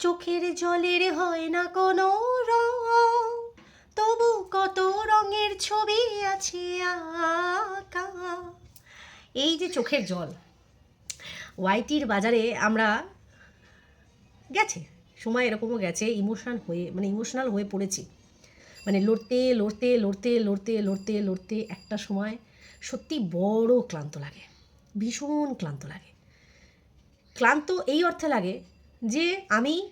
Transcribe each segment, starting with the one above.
চোখের জলের হয় না কোনো রং। তবু কত রঙের ছবি আছে আঁকা। এই যে চোখের জল, ওয়াইটির বাজারে আমরা গেছে। সময় এরকমও গেছে, ইমোশনাল হয়ে মানে ইমোশনাল হয়ে পড়েছি। মানে লড়তে লড়তে লড়তে লড়তে লড়তে লড়তে একটা সময় সত্যি বড় ক্লান্ত লাগে, ভীষণ ক্লান্ত লাগে। ক্লান্ত এই অর্থে লাগে যে আমি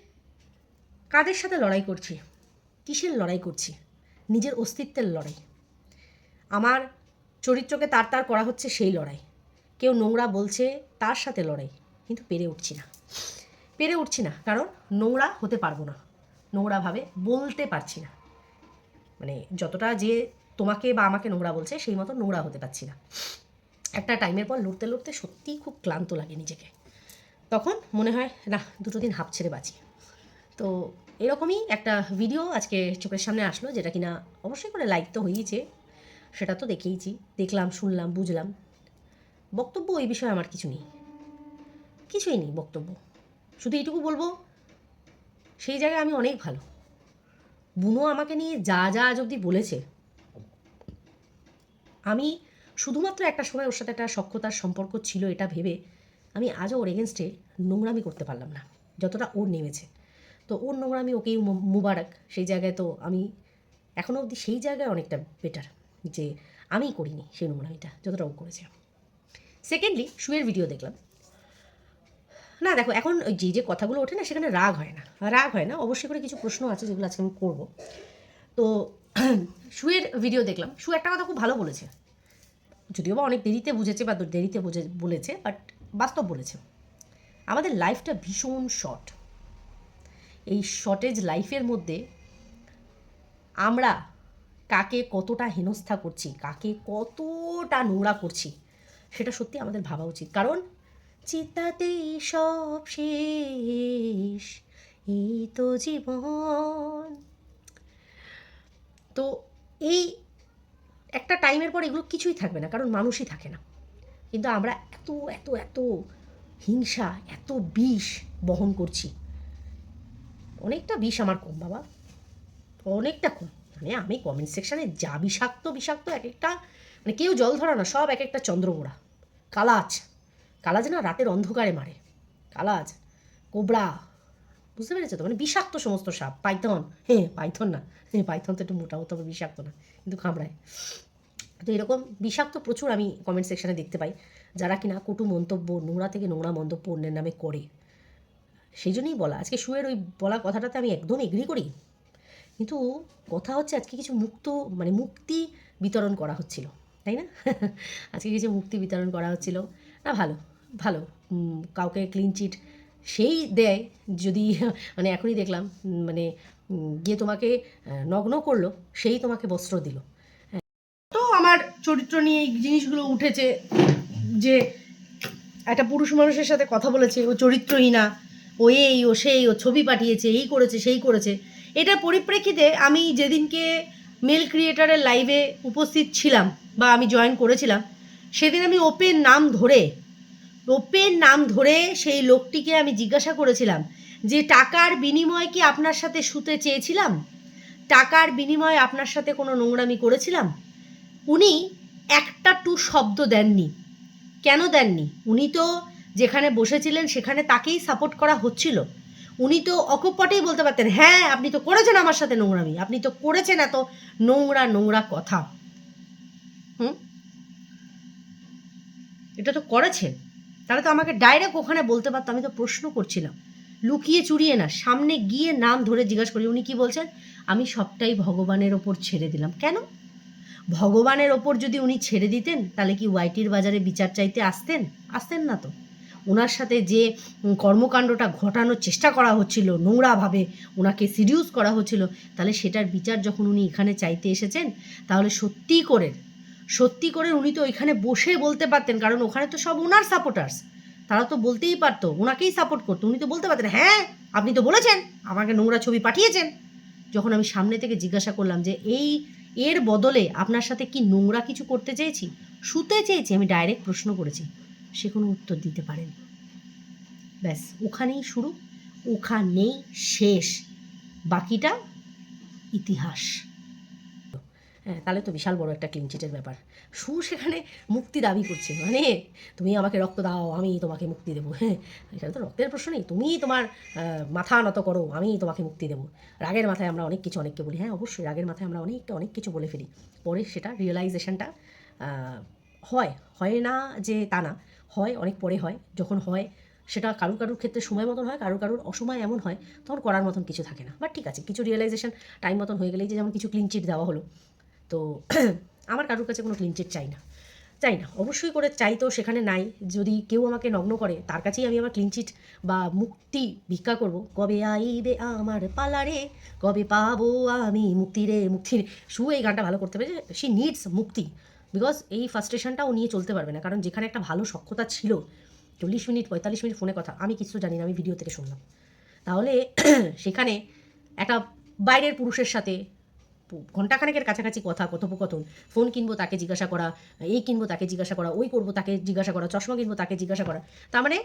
কাদের সাথে লড়াই করছি? কিসের লড়াই করছি? নিজের অস্তিত্বের লড়াই। আমার চরিত্রকে তার তার করা হচ্ছে সেই লড়াই। কেউ নোংরা বলছে তার সাথে লড়াই, কিন্তু পেরে উঠছি না। পেরে উঠছি না, কারণ নোংরা হতে পারব না। নোংরাভাবে বলতে পারছি না। মানে যতটা যে তোমাকে বা আমাকে নোংরা বলছে, সেই মতো নোংরা হতে পারছি না। একটা টাইমের পর লড়তে লড়তে সত্যিই খুব ক্লান্ত লাগে নিজেকে। তখন মনে হয়, না, দুটো দিন হাঁপ ছেড়ে বাঁচি। তো এরকমই একটা ভিডিও আজকে চোখের সামনে আসলো, যেটা কিনা অবশ্যই করে লাইক তো হয়েইছে, সেটা তো দেখেইছি, দেখলাম, শুনলাম, বুঝলাম। বক্তব্য এই বিষয়ে আমার কিছু নেই। কিছুই নেই বক্তব্য। শুধু এইটুকু বলব, সেই জায়গায় আমি অনেক ভালো। বুনো আমাকে নিয়ে যা যা আজ অবধি বলেছে, আমি শুধুমাত্র একটা সময় ওর সাথে একটা সক্ষতার সম্পর্ক ছিল এটা ভেবে আমি আজও ওর এগেনস্টে নোংরামি করতে পারলাম না, যতটা ওর নেমেছে। তো ওর নোংরামি ওকেই মুবারক, সেই জায়গায় তো আমি এখনও অবধি সেই জায়গায় অনেকটা বেটার যে আমি করিনি সেই নোংরামিটা, যতটা ও করেছে। সেকেন্ডলি শুয়ের ভিডিও দেখলাম। না, দেখো, এখন যে যে কথাগুলো ওঠে না, সেখানে রাগ হয় না। রাগ হয় না, অবশ্যই করে কিছু প্রশ্ন আছে যেগুলো আজকে আমি করব। তো শুয়ের ভিডিও দেখলাম। শু একটা কথা খুব ভালো বলেছে। যদিও বা অনেক দেরিতে বুঝেছে বা দেরিতে বুঝে, বলেছে বাট বাস্তব বলেছে। আমাদের লাইফটা ভীষণ শর্ট এই শর্টেজ লাইফের মধ্যে আমরা কাকে কতটা হেনস্থা করছি, কাকে কতটা নোংরা করছি, সেটা সত্যি আমাদের ভাবা উচিত। কারণ চিতাতেই সব শেষ, এই তো জীবন। তো এই একটা টাইমের পর এগুলো কিছুই থাকবে না, কারণ মানুষই থাকে না। কিন্তু আমরা এত এত এত হিংসা, এত বিষ বহন করছি। অনেকটা বিষ আমার কম, বাবা। অনেকটা কম। মানে আমি কমেন্ট সেকশানে যা বিষাক্ত বিষাক্ত এক একটা মানে কেউ জল ধরা না, সব এক একটা চন্দ্রগোড়া কালাজ। কালাজ না রাতের অন্ধকারে মারে। কালাজ, কোবরা, বুঝতে পেরেছ তো? মানে বিষাক্ত সমস্ত সাপ, পাইথন। হ্যাঁ পাইথন না। হ্যাঁ পাইথন তো একটু মোটা তবে বিষাক্ত না, কিন্তু কামড়ায়। তো এরকম বিষাক্ত প্রচুর আমি কমেন্ট সেকশানে দেখতে পাই, যারা কিনা কটু মন্তব্য, নোংরা থেকে নোংরা মন্তব্য অন্যের নামে করে। সেই জন্যই বলা, আজকে শুয়ের ওই বলা কথাটাতে আমি একদম এগ্রি করি। কিন্তু কথা হচ্ছে আজকে কিছু মুক্ত মানে মুক্তি বিতরণ করা হচ্ছিল, তাই না? আজকে কিছু মুক্তি বিতরণ করা হচ্ছিল। না, ভালো ভালো কাউকে ক্লিন চিট সেই দেয়, যদি মানে এখনই দেখলাম মানে গিয়ে তোমাকে নগ্ন করল, সেই তোমাকে বস্ত্র দিল। চরিত্র নিয়ে এই জিনিসগুলো উঠেছে যে একটা পুরুষ মানুষের সাথে কথা বলেছে, ও চরিত্রহীনা ও এই, ও সেই, ও ছবি পাঠিয়েছে, এই করেছে, সেই করেছে। এটার পরিপ্রেক্ষিতে আমি যেদিনকে মেল ক্রিয়েটারের লাইভে উপস্থিত ছিলাম বা আমি জয়েন করেছিলাম, সেদিন আমি ওপেন নাম ধরে ওপেন নাম ধরে সেই লোকটিকে আমি জিজ্ঞাসা করেছিলাম যে, টাকার বিনিময়ে কি আপনার সাথে শুতে চেয়েছিলাম? টাকার বিনিময়ে আপনার সাথে কোনো নোংরামি করেছিলাম? উনি একটা টু শব্দ দেননি। কেন দেননি? উনি তো যেখানে বসেছিলেন সেখানে তাকেই সাপোর্ট করা হচ্ছিল। উনি তো অকপটেই বলতে পারতেন হ্যাঁ আপনি তো করেছেন আমার সাথে নোংরামি, আপনি তো করেছেন এত নোংরা নোংরা কথা। হুম? এটা তো করেছেন তাহলে তো আমাকে ডাইরেক্ট ওখানে বলতে পারতো, আমি তো প্রশ্ন করছিলাম। লুকিয়ে চুরিয়ে না, সামনে গিয়ে নাম ধরে জিজ্ঞাসা করি উনি কি বলছেন? আমি সবটাই ভগবানের ওপর ছেড়ে দিলাম। কেন? ভগবানের ওপর যদি উনি ছেড়ে দিতেন, তাহলে কি ওয়াইটির বাজারে বিচার চাইতে আসতেন? আসতেন না তো। ওনার সাথে যে কর্মকাণ্ডটা ঘটানোর চেষ্টা করা হচ্ছিল, নোংরাভাবে ওনাকে সিডিউস করা হচ্ছিল, তাহলে সেটার বিচার যখন উনি এখানে চাইতে এসেছেন, তাহলে সত্যি করে সত্যি করে উনি তো এখানে বসে বলতে পারতেন, কারণ ওখানে তো সব ওনার সাপোর্টার্স তারা তো বলতেই পারতো ওনাকেই সাপোর্ট করতো। উনি তো বলতে পারতেন হ্যাঁ আপনি তো বলেছেন, আমাকে নোংরা ছবি পাঠিয়েছেন। যখন আমি সামনে থেকে জিজ্ঞাসা করলাম যে, এই এর বদলে আপনার সাথে কি নোংরা কিছু করতে চেয়েছি? শুতে চেয়েছি, আমি ডাইরেক্ট প্রশ্ন করেছি। সে কোনো উত্তর দিতে পারেনি। ব্যাস, ওখানেই শুরু। ওখানেই শেষ। বাকিটা ইতিহাস। হ্যাঁ তাহলে তো বিশাল বড় একটা ক্লিন চিটের ব্যাপার। সু সেখানে মুক্তি দাবি করছে মানে তুমি আমাকে রক্ত দাও, আমি তোমাকে মুক্তি দেবো। হ্যাঁ এখানে তো রক্তের প্রশ্ন নেই, তুমি তোমার মাথা নত করো, আমি তোমাকে মুক্তি দেবো। রাগের মাথায় আমরা অনেক কিছু অনেককে বলি হ্যাঁ অবশ্যই রাগের মাথায় আমরা অনেকটা অনেক কিছু বলে ফেলি। পরে সেটা রিয়েলাইজেশনটা হয় হয় না যে তা না, হয়, অনেক পরে হয়, যখন হয়, সেটা কারুর কারুর ক্ষেত্রে সময় মতন হয়, কারুর কারুর অসময় এমন হয়, তখন করার মতন কিছু থাকে না। বাট ঠিক আছে, কিছু রিয়েলাইজেশন টাইম মতন হয়ে গেলেই যে যেমন কিছু ক্লিন চিট দেওয়া হলো তো আমার কারোর কাছে কোনো ক্লিন চিট চাই না। চাই না। অবশ্যই করে চাই তো, সেখানে নাই। যদি কেউ আমাকে নগ্ন করে, তার কাছেই আমি আমার ক্লিন চিট বা মুক্তি ভিক্ষা করব। কবে আইবে আমার পালারে কবে পাবো আমি মুক্তি রে? মুক্তি রে শু এই গানটা ভালো করতে পারে শি নিডস মুক্তি। বিকজ এই ফার্স্ট্রেশনটা ও নিয়ে চলতে পারবে না। কারণ যেখানে একটা ভালো সক্ষতা ছিল, চল্লিশ মিনিট, পঁয়তাল্লিশ মিনিট ফোনে কথা, আমি কিছু জানি না, আমি ভিডিও থেকে শুনলাম। তাহলে সেখানে একটা বাইরের পুরুষের সাথে ঘন্টাখানেকের কাছাকাছি কথা, কথোপকথন। ফোন কিনবো, তাকে জিজ্ঞাসা করা, এই কিনবো, তাকে জিজ্ঞাসা করা, ওই করব, তাকে জিজ্ঞাসা করা, চশমা কিনবো, তাকে জিজ্ঞাসা করা। তার মানে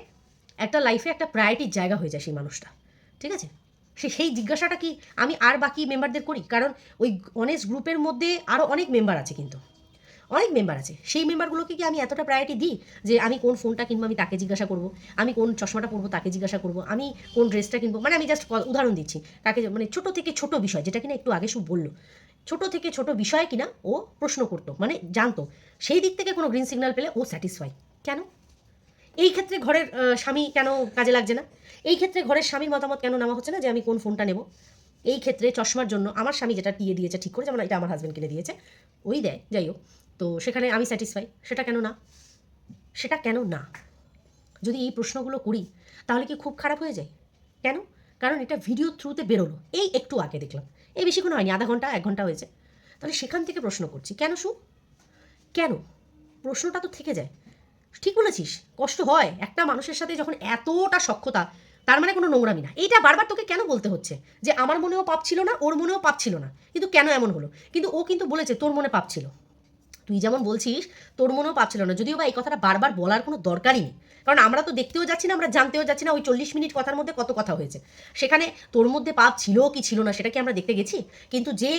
একটা লাইফে একটা প্রায়োরিটির জায়গা হয়ে যায় সেই মানুষটা। ঠিক আছে? সে সেই জিজ্ঞাসাটা কি আমি আর বাকি মেম্বারদের করি? কারণ ওই অনেস্ট গ্রুপের মধ্যে আরও অনেক মেম্বার আছে কিন্তু। অনেক মেম্বার আছে। সেই মেম্বারগুলোকে কি আমি এতটা প্রায়োরিটি দিই যে আমি কোন ফোনটা কিনবো, আমি তাকে জিজ্ঞাসা করব? আমি কোন চশমাটা পরবো, তাকে জিজ্ঞাসা করব? আমি কোন ড্রেসটা কিনবো? মানে আমি জাস্ট উদাহরণ দিচ্ছি। তাকে মানে ছোট থেকে ছোট বিষয়, যেটা কিনা একটু আগে সব বলল। ছোট থেকে ছোট বিষয় কিনা ও প্রশ্ন করতো মানে জানতো। সেই দিক থেকে কোনো গ্রিন সিগন্যাল পেলে ও স্যাটিসফাই কেন? এই ক্ষেত্রে ঘরের স্বামী কেন কাজে লাগছে না? এই ক্ষেত্রে ঘরের স্বামীর মতামত কেন নেওয়া হচ্ছে না যে আমি কোন ফোনটা নেব? এই ক্ষেত্রে চশমার জন্য আমার স্বামী যেটা দিয়ে দিয়েছে ঠিক করে যেমন এটা আমার হাজব্যান্ড কিনে দিয়েছে, ওই দেয়। যাই হোক। তো সেখানে আমি স্যাটিসফাই সেটা কেন না? সেটা কেন না? যদি এই প্রশ্নগুলো করি, তাহলে কি খুব খারাপ হয়ে যায়? কেন? কারণ এটা ভিডিও থ্রুতে বেরোলো। এই একটু আগে দেখলাম। এই বেশিক্ষণ হয়নি, আধা ঘণ্টা, এক ঘণ্টা হয়েছে। তাহলে সেখান থেকে প্রশ্ন করছি, কেন শু কেন? প্রশ্নটা তো থেকে যায়। ঠিক বলেছিস, কষ্ট হয়। একটা মানুষের সাথে যখন এতটা সক্ষতা তার মানে কোনো নোংরামি না। এইটা বারবার তোকে কেন বলতে হচ্ছে? যে আমার মনেও পাপ ছিল না, ওর মনেও পাপ ছিল না। কিন্তু কেন এমন হলো? কিন্তু ও কিন্তু বলেছে, তোর মনে পাপ ছিল। তুই যেমন বলছিস, তোর মনেও পাপ ছিল না। যদিও বা এই কথাটা বারবার বলার কোনো দরকারই নেই। কারণ আমরা তো দেখতেও যাচ্ছি না, আমরা জানতেও যাচ্ছি না ওই চল্লিশ মিনিট কথার মধ্যে কত কথা হয়েছে। সেখানে তোর মধ্যে পাপ ছিল কি ছিল না সেটা কি আমরা দেখতে গেছি? কিন্তু যে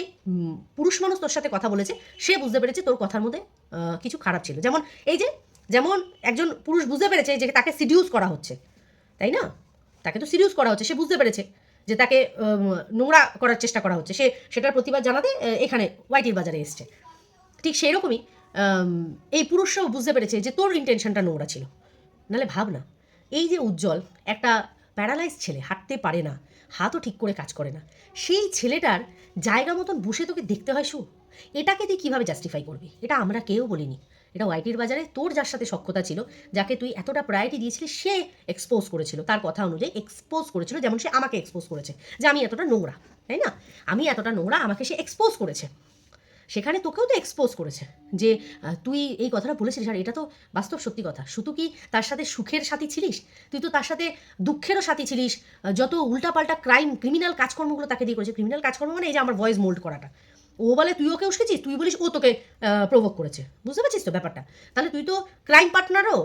পুরুষ মানুষ তোর সাথে কথা বলেছে, সে বুঝতে পেরেছে তোর কথার মধ্যে কিছু খারাপ ছিল। যেমন এই যে, যেমন একজন পুরুষ বুঝতে পেরেছে যে তাকে সিডিউস করা হচ্ছে, তাই না? তাকে তো সিরিয়াস করা হচ্ছে, সে বুঝতে পেরেছে যে তাকে নোংরা করার চেষ্টা করা হচ্ছে। সে সেটার প্রতিবাদ জানাতে এখানে, ওয়াইটির বাজারে এসছে। ঠিক সেই রকমই এই পুরুষরাও বুঝতে পেরেছে যে তোর ইন্টেনশনটা নোংরা ছিল। নাহলে ভাব না। এই যে উজ্জ্বল, একটা প্যারালাইজ ছেলে, হাঁটতে পারে না, হাতও ঠিক করে কাজ করে না, সেই ছেলেটার জায়গা মতন বসে তোকে দেখতে হয় শু এটাকে তুই কীভাবে জাস্টিফাই করবি? এটা আমরা কেউ বলিনি। এটা ওয়াইটির বাজারে তোর যার সাথে সক্ষতা ছিল, যাকে তুই এতটা প্রায়োরিটি দিয়েছিলি সে এক্সপোজ করেছিল। তার কথা অনুযায়ী এক্সপোজ করেছিল যেমন সে আমাকে এক্সপোজ করেছে, যে আমি এতটা নোংরা, তাই না? আমি এতটা নোংরা, আমাকে সে এক্সপোজ করেছে। সেখানে তোকেও তো এক্সপোজ করেছে যে তুই এই কথাটা বলেছিলিস। আর এটা তো বাস্তব সত্যি কথা। শুধু কি তার সাথে সুখের সাথী ছিলিস? তুই তো তার সাথে দুঃখেরও সাথী ছিলিস। যত উল্টাপাল্টা ক্রাইম ক্রিমিনাল কাজকর্মগুলো তাকে দিয়ে করেছে। ক্রিমিনাল কাজকর্ম মানে এই যে আমার ভয়েস মোল্ড করাটা। ও বলে তুই ওকে উস্কেছিস? তুই বলিস ও তোকে প্রভোগ করেছে। বুঝতে পারছিস তো ব্যাপারটা? তাহলে তুই তো ক্রাইম পার্টনারও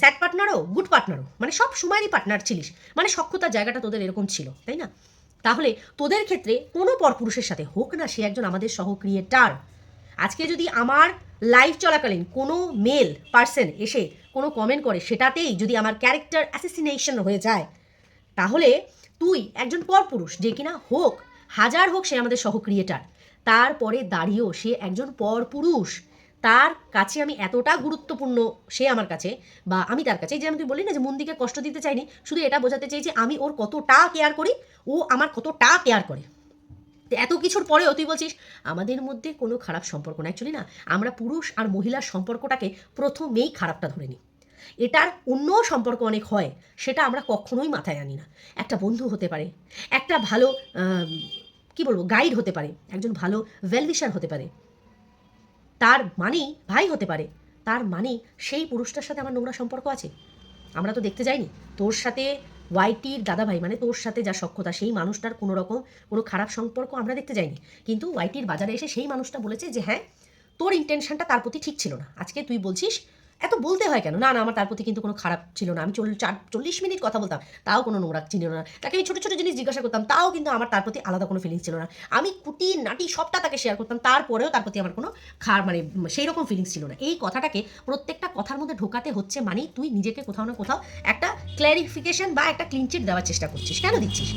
স্যাড পার্টনারও গুড পার্টনারও মানে সব সময়েরই পার্টনার ছিলিস। মানে সক্ষতার জায়গাটা তোদের এরকম ছিল, তাই না? তাহলে তোদের ক্ষেত্রে কোনো পরপুরুষের সাথে হোক না, সে একজন আমাদের সহ ক্রিয়েটার আজকে যদি আমার লাইভ চলাকালীন কোনো মেল পার্সন এসে কোনো কমেন্ট করে, সেটাতেই যদি আমার ক্যারেক্টার অ্যাসেসিনেশন হয়ে যায়, তাহলে তুই একজন পরপুরুষ, যে কিনা হোক, হাজার হোক সে আমাদের সহ ক্রিয়েটার তারপরে দাঁড়িয়েও সে একজন পরপুরুষ। তার কাছে আমি এতটা গুরুত্বপূর্ণ সে আমার কাছে বা আমি তার কাছে যেমন তুই বলি না যে মন্দিকে কষ্ট দিতে চাইনি শুধু এটা বোঝাতে চাই যে আমি ওর কতটা কেয়ার করি ও আমার কতটা কেয়ার করে। এত কিছুর পরেও তুই বলছিস আমাদের মধ্যে কোনো খারাপ সম্পর্ক না অ্যাকচুয়ালি না আমরা পুরুষ আর মহিলার সম্পর্কটাকে প্রথমেই খারাপটা ধরে নিই। এটার অন্য সম্পর্ক অনেক হয় সেটা আমরা কখনোই মাথায় আনি না। একটা বন্ধু হতে পারে একটা ভালো আম, কি বলব গাইড হতে পারে একজন ভালো ওয়েলভিশার হতে পারে তার মানেই ভাই হতে পারে। তার মানে সেই পুরুষটার সাথে আমার নোংরা সম্পর্ক আছে। আমরা তো দেখতে যাইনি। তোর সাথে ওয়াইটির দাদাভাই মানে তোর সাথে যা সক্ষতা সেই মানুষটার কোনো রকম কোনো খারাপ সম্পর্ক আমরা দেখতে যাইনি। কিন্তু ওয়াইটির বাজারে এসে সেই মানুষটা বলেছে যে হ্যাঁ তোর ইন্টেনশনটা তার প্রতি ঠিক ছিল না। আজকে তুই বলছিস এত বলতে হয় কেন? না না, আমার তার প্রতি কিন্তু কোনো খারাপ ছিল না। আমি চার, চল্লিশ মিনিট কথা বলতাম, তাও কোনো নোংরা ছিল না। তাকে আমি ছোটো ছোটো জিনিস জিজ্ঞাসা করতাম, তাও কিন্তু আমার তার প্রতি আলাদা কোনো ফিলিংস ছিল না। আমি কুটি, নাটি সবটা তাকে শেয়ার করতাম, তারপরেও তার প্রতি আমার কোনো খার মানে সেই রকম ফিলিংস ছিল না। এই কথাটাকে প্রত্যেকটা কথার মধ্যে ঢোকাতে হচ্ছে মানে তুই নিজেকে কোথাও না কোথাও একটা ক্ল্যারিফিকেশন বা একটা ক্লিনচিট দেওয়ার চেষ্টা করছিস। কেন দিচ্ছিস?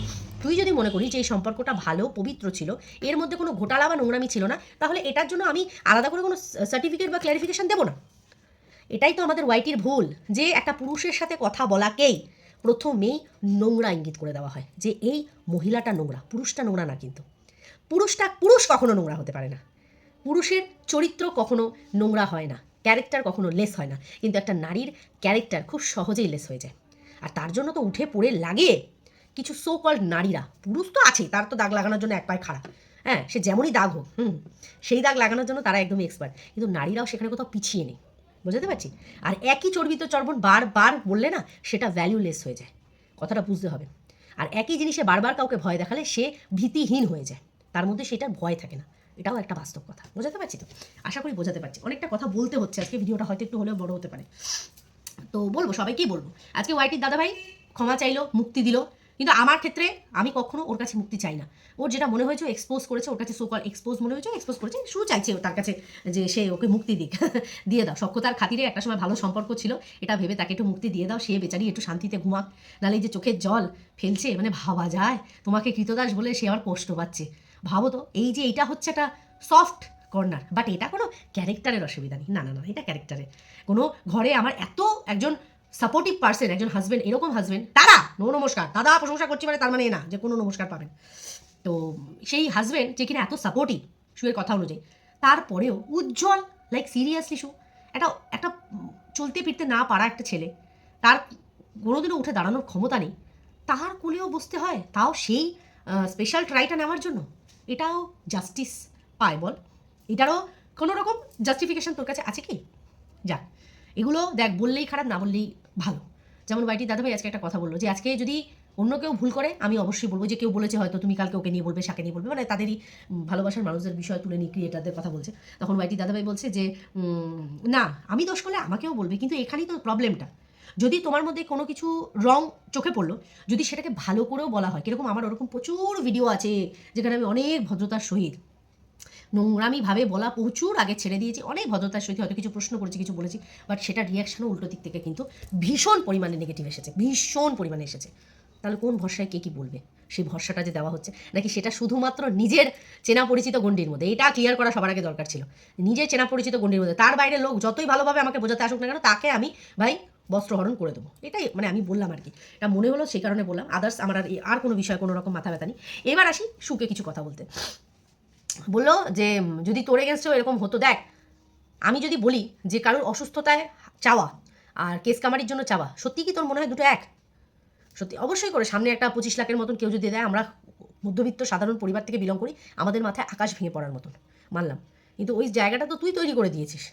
তুই যদি মনে করিস যে এই সম্পর্কটা ভালো, পবিত্র ছিল, এর মধ্যে কোনো ঘোটালা বা নোংরামি ছিল না, তাহলে এটার জন্য আমি আলাদা করে কোনো সার্টিফিকেট বা ক্ল্যারিফিকেশন দেবো না। এটাই তো আমাদের ওয়াইটির ভুল, যে একটা পুরুষের সাথে কথা বলাকেই প্রথমেই নোংরা ইঙ্গিত করে দেওয়া হয়, যে এই মহিলাটা নোংরা, পুরুষটা নোংরা না কিন্তু। পুরুষটা পুরুষ কখনো নোংরা হতে পারে না। পুরুষের চরিত্র কখনো নোংরা হয় না, ক্যারেক্টার কখনো লেস হয় না, কিন্তু একটা নারীর ক্যারেক্টার খুব সহজেই লেস হয়ে যায়। আর তার জন্য তো উঠে পড়ে লাগে কিছু সো কল্ড নারীরা। পুরুষ তো আছেই, তার তো দাগ লাগানোর জন্য এক পায়ে খারাপ হ্যাঁ সে যেমনই দাগ হোক, হুম, সেই দাগ লাগানোর জন্য তারা একদমই এক্সপার্ট কিন্তু নারীরাও সেখানে কোথাও পিছিয়ে নেই। বুঝতে পারছি? আর একই চর্বিত চর্বণ বারবার বললে না, সেটা ভ্যালুলেস হয়ে যায়। কথাটা বুঝতে হবে। আর একই জিনিসে বারবার কাউকে ভয় দেখালে সে ভীতিহীন হয়ে যায়। তার মধ্যে সেটার ভয় থাকে না। এটাও একটা বাস্তব কথা। বোঝাতে পারছি তো? আশা করি বোঝাতে পারছি। অনেকটা কথা বলতে হচ্ছে। আজকে ভিডিওটা হয়তো একটু হলেও বড় হতে পারে। তো বলব, সবাইকেই বলব। আজকে ওয়াইটির দাদা ভাই ক্ষমা চাইলো, মুক্তি দিল। কিন্তু আমার ক্ষেত্রে আমি কখনো ওর কাছে মুক্তি চাই না। ওর যেটা মনে হয়েছে এক্সপোজ করেছে, ওর কাছে সোকল এক্সপোজ মনে হয়েছে এক্সপোজ করেছে শুরু চাইছে ও তার কাছে যে সে ওকে মুক্তি দিক, দিয়ে দাও। সক্ষতার খাতিরে একটা সময় ভালো সম্পর্ক ছিল, এটা ভেবে তাকে একটু মুক্তি দিয়ে দাও, সে বেচারি একটু শান্তিতে ঘুমাক, নাহলে যে চোখের জল ফেলছে মানে ভাবা যায়, তোমাকে কৃতদাস বলে সে আবার কষ্ট পাচ্ছে। ভাবো তো, এই যে এটা হচ্ছে একটা সফট কর্নার বাট এটা কোনো ক্যারেক্টারের অসুবিধা নেই। না না না, এটা ক্যারেক্টারে কোনো ঘরে আমার এত একজন সাপোর্টিভ পার্সন একজন হাজবেন্ড এরকম হাজব্যান্ড তারা, নো নমস্কার, দাদা প্রশংসা করছি মানে তার মানে না, যে কোনো নমস্কার পাবেন। তো সেই হাজব্যান্ড যে কিনা এত সাপোর্টিভ শুয়ের কথা অনুযায়ী, তারপরেও উজ্জ্বল লাইক সিরিয়াসলি শু একটা একটা চলতে ফিরতে না পারা একটা ছেলে, তার কোনোদিনও উঠে দাঁড়ানোর ক্ষমতা নেই তার কোলেও বসতে হয়, তাও সেই স্পেশাল ট্রাইটা নেওয়ার জন্য। এটাও জাস্টিস পায়, বল। এটারও কোনো রকম জাস্টিফিকেশন তোর কাছে আছে কি? যাক এগুলো দেখ, বললেই খারাপ, না বললেই ভালো। যেমন বাইটি দাদাভাই আজকে একটা কথা বলল যে, আজকে যদি অন্য কেউ ভুল করে, আমি অবশ্যই বলব যে, কেউ বলেছে হয়তো তুমি কালকে ওকে নিয়ে বলবে, সাকে নিয়ে বলবে মানে তাদেরই ভালোবাসার মানুষদের বিষয় তুলে নিয়ে ক্রিয়েটারদের কথা বলছে। তখন বাইটি দাদাভাই বলছে যে না, আমি দোষ করলে আমাকেও বলবে, কিন্তু এখানেই তো প্রবলেমটা যদি তোমার মধ্যে কোনো কিছু রং চোখে পড়ল, যদি সেটাকে ভালো করেও বলা হয়, কীরকম আমার ওরকম প্রচুর ভিডিও আছে, যেখানে আমি অনেক ভদ্রতার সহিত নোংরামিভাবে বলা প্রচুর আগে ছেড়ে দিয়েছি। অনেক ভদ্রতার সহিত হয়তো কিছু প্রশ্ন করেছি, কিছু বলেছি বাট সেটা রিয়াকশনও উল্টো দিক থেকে কিন্তু ভীষণ পরিমাণে নেগেটিভ এসেছে, ভীষণ পরিমাণে এসেছে। তাহলে কোন ভরসায় কে কী বলবে? সেই ভরসাটা যে দেওয়া হচ্ছে, নাকি সেটা শুধুমাত্র নিজের চেনা পরিচিত গণ্ডির মধ্যে? এটা ক্লিয়ার করা সবার আগে দরকার ছিল। নিজের চেনা পরিচিত গণ্ডির মধ্যে, তার বাইরে লোক যতই ভালোভাবে আমাকে বোঝাতে আসুক না কেন, তাকে আমি, ভাই বস্ত্রহরণ করে দেবো। এটাই মানে আমি বললাম আর কি। এটা মনে হলো সেই কারণে বললাম। আদার্স আমার আর আর কোনো বিষয়ে কোনো রকম মাথা ব্যথা নেই। এবার আসি সুকে কিছু কথা বলতে। বলল যে, যদি তোর এগেনস্টেও এরকম হতো, দেখ, আমি যদি বলি যে কারোর অসুস্থতায় চাওয়া আর কেস কামারির জন্য চাওয়া, সত্যি কি তোর মনে হয় দুটো এক? সত্যি, অবশ্যই করে। সামনে একটা পঁচিশ লাখের মতন কেউ যদি দেয়, আমরা মধ্যবিত্ত সাধারণ পরিবার থেকে বিলং করি, আমাদের মাথায় আকাশ ভেঙে পড়ার মতন। মানলাম। কিন্তু ওই জায়গাটা তো তুই তৈরি করে দিয়েছিস।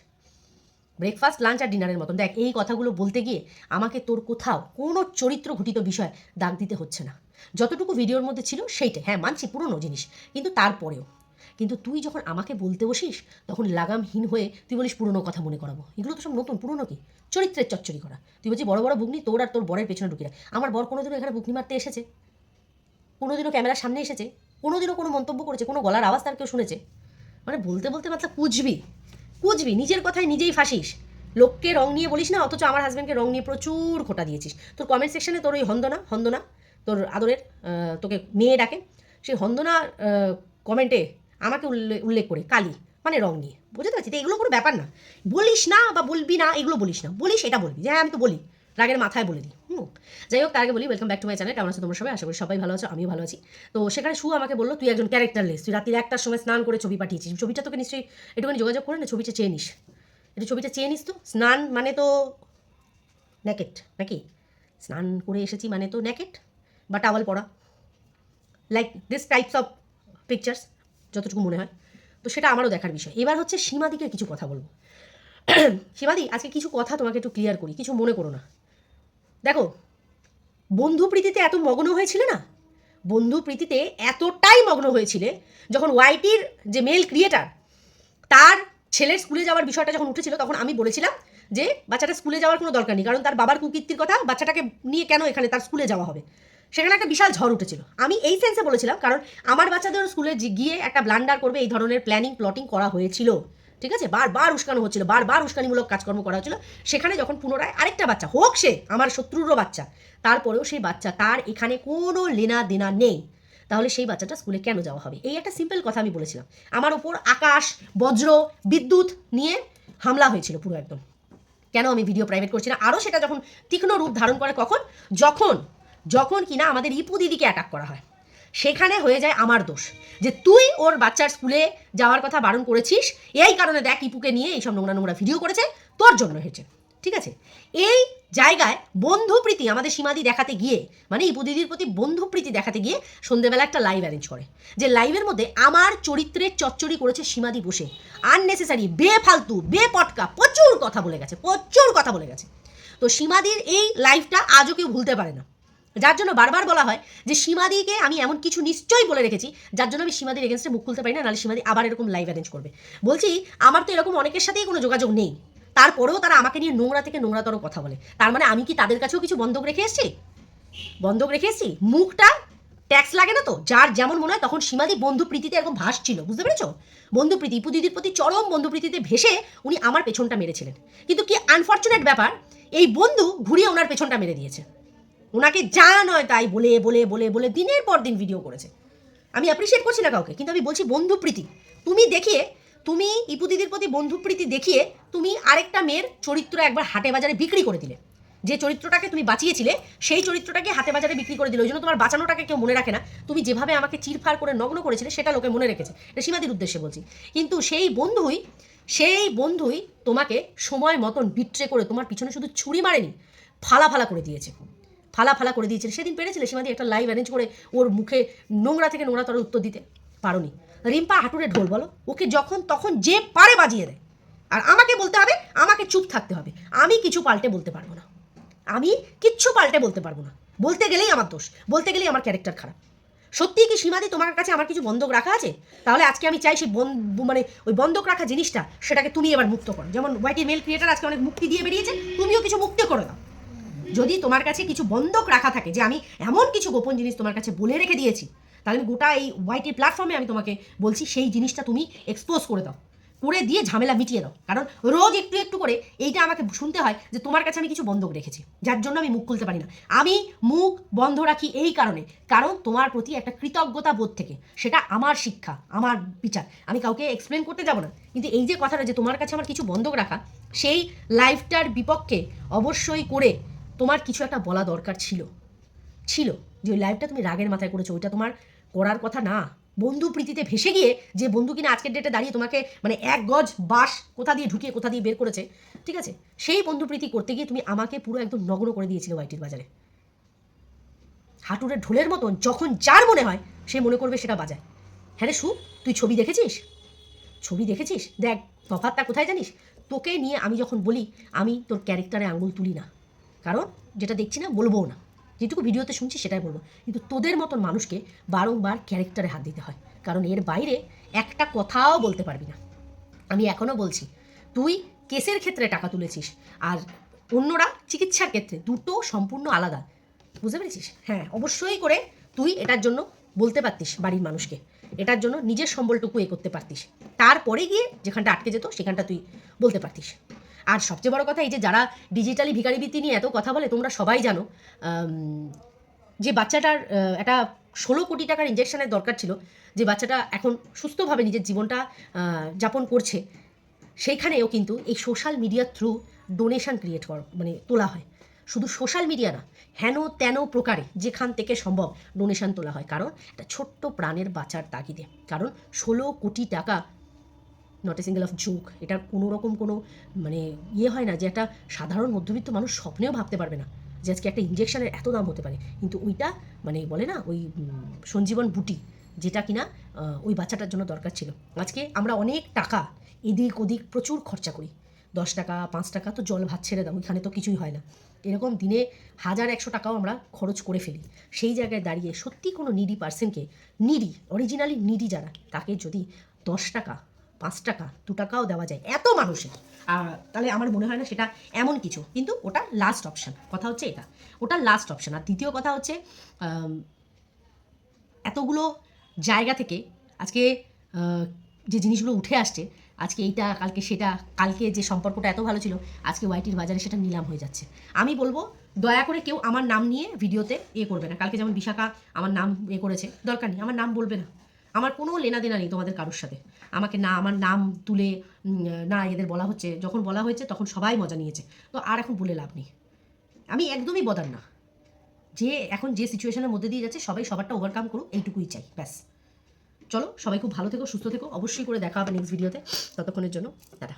ব্রেকফাস্ট লাঞ্চ আর ডিনারের মতন। দেখ, এই কথাগুলো বলতে গিয়ে আমাকে তোর কোথাও কোনো চরিত্র ঘটিত বিষয় দাগ দিতে হচ্ছে না। যতটুকু ভিডিওর মধ্যে ছিল সেইটাই। হ্যাঁ মানছি পুরনো জিনিস, কিন্তু তারপরেও কিন্তু তুই যখন আমাকে বলতে বসিস, তখন লাগামহীন হয়ে তুই বলিস, পুরনো কথা মনে করাবো। এগুলো তো সব নতুন, পুরনো কি? চরিত্রের চচ্চড়ি করা। তুই বলছিস, বড় বড় বুকনি তোর আর তোর বরের পেছনে ঢুকিয়ে। আমার বর কোনোদিনও এখানে বুকনি মারতে এসেছে। কোনোদিনও ক্যামেরার সামনে এসেছে। কোনোদিনও কোনো মন্তব্য করেছে, কোনো গলার আওয়াজ তার কেউ শুনেছে। মানে বলতে বলতে মাত্র কুচবি কুচবি নিজের কথায় নিজেই ফাঁসিস। লোককে রং নিয়ে বলিস না, অথচ আমার হাজব্যান্ডকে রং নিয়ে প্রচুর খোটা দিয়েছিস। তোর কমেন্ট সেকশনে তোর ওই হন্দনা হন্দনা, তোর আদরের তোকে মেয়ে ডাকে। সেই হন্দনা কমেন্টে আমাকে উল্লেখ করে, কালি মানে রং নিয়ে। বুঝতে পারছি তো এগুলো কোনো ব্যাপার না। বলিস না বা বলবি না, এগুলো বলিস না। বলিস, এটা বলবি। হ্যাঁ আমি তো বলি। রাগের মাথায় বলে দিই। হুম। যাই হোক, তার বলি welcome back to my channel কেমন আছো তোমরা সবাই? আশা করি সবাই ভালো আছো, আমিও ভালো আছি। তো সেখানে শু আমাকে বলল, তুই একজন ক্যারেক্টার ক্যারেক্টারলেস তুই রাত্রি একটার সময় স্নান করে ছবি পাঠিয়েছিস। ছবিটা তোকে নিশ্চয়ই একটুখানি যোগাযোগ করে না, ছবিটা চেয়ে নিস। একটু ছবিটা চেয়ে নিস তো। স্নান মানে তো ন্যাকেট, নাকি? স্নান করে এসেছি মানে তো ন্যাকেট, বা টাওয়াল পরা। Like this types of pictures যতটুকু মনে হয়। তো সেটা আমারও দেখার বিষয়। এবার হচ্ছে সীমাদিকে কিছু কথা বলব। সীমাদি, আজকে কিছু কথা তোমাকে একটু ক্লিয়ার করি, কিছু মনে করো না। দেখো, বন্ধু প্রীতিতে এত মগ্ন হয়েছিল না? বন্ধু প্রীতিতে এতটাই মগ্ন হয়েছিলে যখন ওয়াইটির যে মেল ক্রিয়েটার তার ছেলের স্কুলে যাওয়ার বিষয়টা যখন উঠেছিল, তখন আমি বলেছিলাম যে, বাচ্চাটা স্কুলে যাওয়ার কোনো দরকার নেই, কারণ তার বাবার কুকীর্তির কথা বাচ্চাটাকে নিয়ে কেন এখানে তার স্কুলে যাওয়া হবে? সেখানে একটা বিশাল ঝড় উঠেছিল। আমি এই সেন্সে বলেছিলাম, কারণ আমার বাচ্চাদের স্কুলে গিয়ে একটা ব্লান্ডার করবে, এই ধরনের প্ল্যানিং প্লটিং করা হয়েছিল। ঠিক আছে? বারবার উস্কানো হচ্ছিল, বারবার উস্কানিমূলক কাজকর্ম করা হচ্ছিল। সেখানে যখন পুনরায় আরেকটা বাচ্চা, হোক সে, আমার শত্রুরও বাচ্চা, তারপরেও সেই বাচ্চা, তার এখানে কোনো লেনা দেনা নেই। তাহলে সেই বাচ্চাটা স্কুলে কেন যাওয়া হবে? এই একটা সিম্পল কথা আমি বলেছিলাম। আমার ওপর আকাশ, বজ্র, বিদ্যুৎ নিয়ে হামলা হয়েছিল পুরো একদম। কেন আমি ভিডিও প্রাইভেট করছি না? আরও সেটা যখন তীক্ষ্ণ রূপ ধারণ করে কখন? যখন যখন কিনা আমাদের ইপু দিদিকে অ্যাটাক করা হয়। সেখানে হয়ে যায় আমার দোষ। যে তুই ওর বাচ্চার স্কুলে যাওয়ার কথা বারণ করেছিস, এই কারণে দেখ ইপুকে নিয়ে এইসব নোংরা নোংরা ভিডিও করেছে, তোর জন্য হয়েছে। ঠিক আছে? এই জায়গায় বন্ধুপ্রীতি আমাদের সীমাদি দেখাতে গিয়ে মানে ইপু দিদির প্রতি বন্ধুপ্রীতি দেখাতে গিয়ে সন্ধেবেলা একটা লাইভ অ্যারেঞ্জ করে। যে লাইভের মধ্যে আমার চরিত্রের চচ্চড়ি করেছে সীমাদি বসে। আননেসেসারি বেফালতু, বেপটকা, প্রচুর কথা বলে গেছে, প্রচুর কথা বলে গেছে। তো সীমাদির এই লাইভটা আজও কেউ ভুলতে পারে না। যার জন্য বারবার বলা হয় যে সীমাদিকে আমি এমন কিছু নিশ্চয়ই বলে রেখেছি, যার জন্য আমি সীমাদির এগেনস্টে মুখ খুলতে পারি না, নাহলে সীমাদি আবার এরকম লাইভ অ্যারেঞ্জ করবে। বলছি, আমার তো এরকম অনেকের সাথেই কোনো যোগাযোগ নেই। তারপরেও তারা আমাকে নিয়ে নোংরা থেকে নোংরাতর কথা বলে। তার মানে আমি কি তাদের কাছেও কিছু বন্ধক রেখে এসেছি? বন্ধক রেখে এসেছি? মুখটা ট্যাক্স লাগে না তো? যার যেমন মনে হয় তখন সীমাদি বন্ধু প্রীতিতে এরকম ভাসছিল, বুঝতে পেরেছ? বন্ধু প্রীতি ইপু দিদির প্রতি চরম বন্ধু প্রীতিতে ভেসে উনি আমার পেছনটা মেরেছিলেন। কিন্তু কি আনফর্চুনেট ব্যাপার, এই বন্ধু ঘুরিয়ে ওনার পেছনটা মেরে দিয়েছে। ওনাকে যা নয় তাই বলে বলে বলে বলে দিনের পর দিন ভিডিও করেছে। আমি অ্যাপ্রিসিয়েট করছি না কাউকে, কিন্তু আমি বলছি বন্ধুপ্রীতি তুমি দেখিয়ে, তুমি ইপু দিদির প্রতি বন্ধুপ্রীতি দেখিয়ে, তুমি আরেকটা মেয়ের চরিত্র একবার হাটে বাজারে বিক্রি করে দিলে। যে চরিত্রটাকে তুমি বাঁচিয়েছিলে, সেই চরিত্রটাকে হাতে বাজারে বিক্রি করে দিলে। ওই জন্য তোমার বাঁচানোটাকে কেউ মনে রাখে না। তুমি যেভাবে আমাকে চিরফার করে নগ্ন করেছিলে, সেটা লোকে মনে রেখেছে। এটা সীমাদির উদ্দেশ্যে বলছি। কিন্তু সেই বন্ধুই সেই বন্ধুই তোমাকে সময় মতন বিট্রে করে তোমার পিছনে শুধু ছুরি মারেনি, ফালা ফালা করে দিয়েছে। ফালা ফালা করে দিয়েছিল সেদিন পেরেছিলে সীমাদি একটা লাইভ অ্যারেঞ্জ করে ওর মুখে নোংরা থেকে নোংরা তর উত্তর দিতে? পারোনি। রিম্পা হাঁটুরে ঢোল বলো, ওকে যখন তখন যে পারে বাজিয়ে দেয়। আর আমাকে বলতে হবে, আমাকে চুপ থাকতে হবে। আমি কিছু পাল্টে বলতে পারব না। আমি কিচ্ছু পাল্টে বলতে পারব না। বলতে গেলেই আমার দোষ। বলতে গেলেই আমার ক্যারেক্টার খারাপ। সত্যিই কি সীমাদি তোমার কাছে আমার কিছু বন্ধক রাখা আছে? তাহলে আজকে আমি চাই সেই মানে ওই বন্ধক রাখা জিনিসটা, সেটাকে তুমি এবার মুক্ত করো। যেমন ওয়াইটি মেল ক্রিয়েটার আজকে অনেক মুক্তি দিয়ে বেরিয়েছে, তুমিও কিছু মুক্তি করে দাও। যদি তোমার কাছে কিছু বন্ধক রাখা থাকে, যে আমি এমন কিছু গোপন জিনিস তোমার কাছে বলে রেখে দিয়েছি, তাহলে আমি গোটা এই ওয়াইটি প্ল্যাটফর্মে আমি তোমাকে বলছি, সেই জিনিসটা তুমি এক্সপোজ করে দাও। করে দিয়ে ঝামেলা মিটিয়ে দাও। কারণ রোজ একটু একটু করে এইটা আমাকে শুনতে হয় যে তোমার কাছে আমি কিছু বন্ধক রেখেছি, যার জন্য আমি মুখ খুলতে পারি না। আমি মুখ বন্ধ রাখি এই কারণে, কারণ তোমার প্রতি একটা কৃতজ্ঞতা বোধ থেকে, সেটা আমার শিক্ষা, আমার বিচার। আমি কাউকে এক্সপ্লেন করতে যাব না, কিন্তু এই যে কথাটা যে তোমার কাছে আমার কিছু বন্ধক রাখা, সেই লাইফটার বিপক্ষে অবশ্যই করে তোমার কিছু একটা বলা দরকার ছিল। ছিল যে ওই লাইভটা তুমি রাগের মাথায় করেছ, ওইটা তোমার করার কথা না। বন্ধু প্রীতিতে ভেসে গিয়ে যে বন্ধু কিনা আজকের ডেটে দাঁড়িয়ে তোমাকে মানে এক গজ বাস কোথা দিয়ে ঢুকিয়ে কোথা দিয়ে বের করেছে, ঠিক আছে? সেই বন্ধু প্রীতি করতে গিয়ে তুমি আমাকে পুরো একদম নগ্ন করে দিয়েছিলে ওয়াইটির বাজারে। হাঁটুরের ঢোলের মতন যখন যার মনে হয় সে মনে করবে সেটা বাজায়। হ্যাঁ রে সু, তুই ছবি দেখেছিস? ছবি দেখেছিস? দেখ তফাতটা কোথায় জানিস? তোকে নিয়ে আমি যখন বলি, আমি তোর ক্যারেক্টারে আঙুল তুলি না। কারণ যেটা দেখছি না, বলবোও না। যেটুকু ভিডিওতে শুনছি সেটাই বলব। কিন্তু তোদের মতন মানুষকে বারংবার ক্যারেক্টারে হাত দিতে হয়। কারণ এর বাইরে একটা কথাও বলতে পারবি না। আমি এখনও বলছি, তুই কেসের ক্ষেত্রে টাকা তুলেছিস আর অন্যরা চিকিৎসার ক্ষেত্রে দুটো সম্পূর্ণ আলাদা। বুঝতে পেরেছিস? হ্যাঁ অবশ্যই করে তুই এটার জন্য বলতে পারতিস বাড়ির মানুষকে। এটার জন্য নিজের সম্বলটুকু এ করতে পারতিস। তারপরে গিয়ে যেখানটা আটকে যেত, সেখানটা তুই বলতে পারতিস। আর সবচেয়ে বড় কথা এই যে যারা ডিজিটালি ভিকারিবৃত্তি নিয়ে এত কথা বলে, তোমরা সবাই জানো যে বাচ্চাটার একটা ষোলো কোটি টাকার ইঞ্জেকশনের দরকার ছিল, যে বাচ্চাটা এখন সুস্থভাবে নিজের জীবনটা যাপন করছে, সেইখানেও কিন্তু এই সোশ্যাল মিডিয়ার থ্রু ডোনেশন ক্রিয়েট কর মানে তোলা হয়। শুধু সোশ্যাল মিডিয়া না, হেন তেন প্রকারে যেখান থেকে সম্ভব ডোনেশন তোলা হয়। কারণ, একটা ছোট্ট প্রাণের বাঁচার তাগিদে। কারণ, ষোলো কোটি টাকা not a single of joke এটার কোনো রকম কোনো মানে ইয়ে হয় না যে একটা সাধারণ মধ্যবিত্ত মানুষ স্বপ্নেও ভাবতে পারবে না যে আজকে একটা ইঞ্জেকশনের এত দাম হতে পারে। কিন্তু ওইটা মানে বলে না, ওই সঞ্জীবন বুটি, যেটা কিনা ওই বাচ্চাটার জন্য দরকার ছিল। আজকে আমরা অনেক টাকা এদিক ওদিক প্রচুর খরচা করি। দশ টাকা, পাঁচ টাকা তো জল ভাত ছেড়ে দাও, ওইখানে তো কিছুই হয় না। এরকম দিনে হাজার একশো টাকাও আমরা খরচ করে ফেলি। সেই জায়গায় দাঁড়িয়ে সত্যি কোনো নিডি পার্সনকে নিডি অরিজিনালি নিডি যারা, তাকে যদি দশ টাকা পাঁচ টাকা, দু টাকাও দেওয়া যায়, এত মানুষের। তাহলে আমার মনে হয় না সেটা এমন কিছু, কিন্তু ওটা লাস্ট অপশান কথা হচ্ছে এটা। ওটা লাস্ট অপশান আর দ্বিতীয় কথা হচ্ছে এতগুলো জায়গা থেকে আজকে যে জিনিসগুলো উঠে আসছে, আজকে এইটা, কালকে সেটা, কালকে যে সম্পর্কটা এত ভালো ছিল, আজকে ওয়াইটির বাজারে সেটা নিলাম হয়ে যাচ্ছে। আমি বলব, দয়া করে কেউ আমার নাম নিয়ে ভিডিওতে এ করবে না। কালকে যেমন বিশাখা আমার নাম এ করেছে, দরকার নেই, আমার নাম বলবে না। আমার কোনো লেনা দেনা নেই তোমাদের কারোর সাথে। আমাকে না, আমার নাম তুলে না, এদের বলা হচ্ছে, যখন বলা হয়েছে তখন সবাই মজা নিয়েছে। তো আর এখন বলে লাভ নেই। আমি একদমই বদার না। যে এখন যে সিচুয়েশনের মধ্যে দিয়ে যাচ্ছে, সবাই সবারটা ওভারকাম করুক, এইটুকুই চাই, ব্যাস। চলো, সবাই খুব ভালো থেকো, সুস্থ থেকো, অবশ্যই করে দেখা হবে নেক্সট ভিডিওতে ততক্ষণের জন্য, টাটা।